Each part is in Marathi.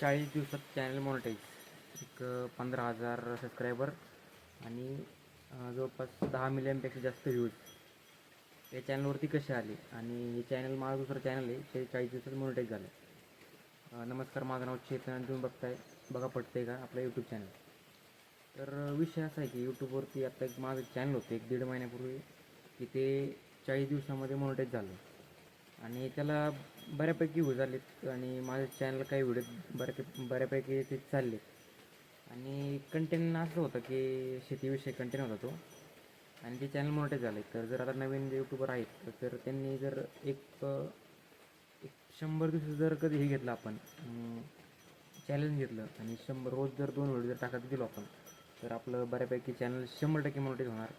चाळीस दिवसात चॅनल मॉनिटाईज एक पंधरा हजार सबस्क्रायबर आणि जवळपास दहा मिलियनपेक्षा जास्त व्ह्यूज या चॅनलवरती कसे आले? आणि हे चॅनल माझं दुसरं चॅनल आहे ते चाळीस दिवसात मॉनिटाईज झालं. नमस्कार माझं नाव चेतन आणि तुम्ही बघताय बघा पडतंय का आपलं यूट्यूब चॅनल तर विषय असा आहे की यूट्यूबवरती आता एक माझं चॅनल होतं एक दीड महिन्यापूर्वी की ते चाळीस दिवसामध्ये मॉनिटाईज झालं. आणि त्याला बऱ्यापैकी व्ह्यूज आलेत आणि माझ्या चॅनल काही व्हिडिओ बऱ्या बऱ्यापैकी ते चालले आणि कंटेंट असं होतं की शेतीविषयी कंटेंट होता तो. आणि ते चॅनल मोठे झाले तर जर आता नवीन जे यूट्यूबर आहेत तर त्यांनी जर एक एक शंभर दिवस जर कधी हे घेतलं आपण चॅलेंज घेतलं आणि शंभर रोज जर दोन व्हिडिओ जर टाकत गेलो आपण तर आपलं बऱ्यापैकी चॅनल शंभर टक्के मोठेच होणार.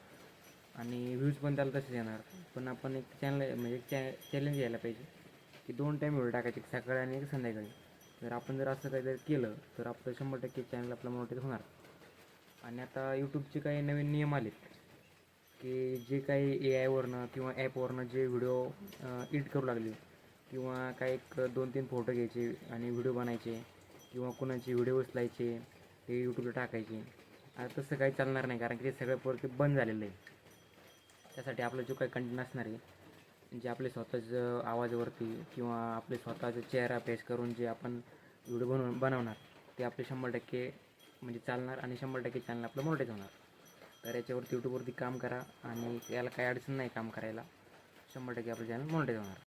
आणि व्ह्यूज पण त्याला तसेच येणार. पण आपण एक चॅनल म्हणजे चॅ चॅलेंज घ्यायला पाहिजे. की दोन टाईम व्हिडिओ टाकायचे एक सकाळी आणि एक संध्याकाळी. जर आपण जर असं काहीतरी केलं तर आपलं शंभर टक्के चॅनल आपलं मोठेच होणार. आणि आता यूट्यूबचे काही नवीन नियम आलेत. की जे काही ए आयवरनं किंवा ॲपवरनं जे व्हिडिओ एडिट करू लागले किंवा काही एक दोन तीन फोटो घ्यायचे आणि व्हिडिओ बनायचे किंवा कोणाचे व्हिडिओ उचलायचे ते यूट्यूबला टाकायचे. आता तसं काही चालणार नाही कारण की ते सगळं परत बंद झालेलं आहे. त्यासाठी आपला जो काही कंटेंट असणार आहे जे आपले स्वतःचं आवाजावरती किंवा आपले स्वतःचा चेहरा पेश करून जे आपण व्हिडिओ बनवून बनवणार ते आपले शंभर टक्के म्हणजे चालणार आणि शंभर टक्के चॅनल आपलं मोठेच होणार. तर याच्यावरती यूट्यूबवरती काम करा आणि याला काही अडचण नाही काम करायला. शंभर टक्के आपलं चॅनल मोठेच होणार.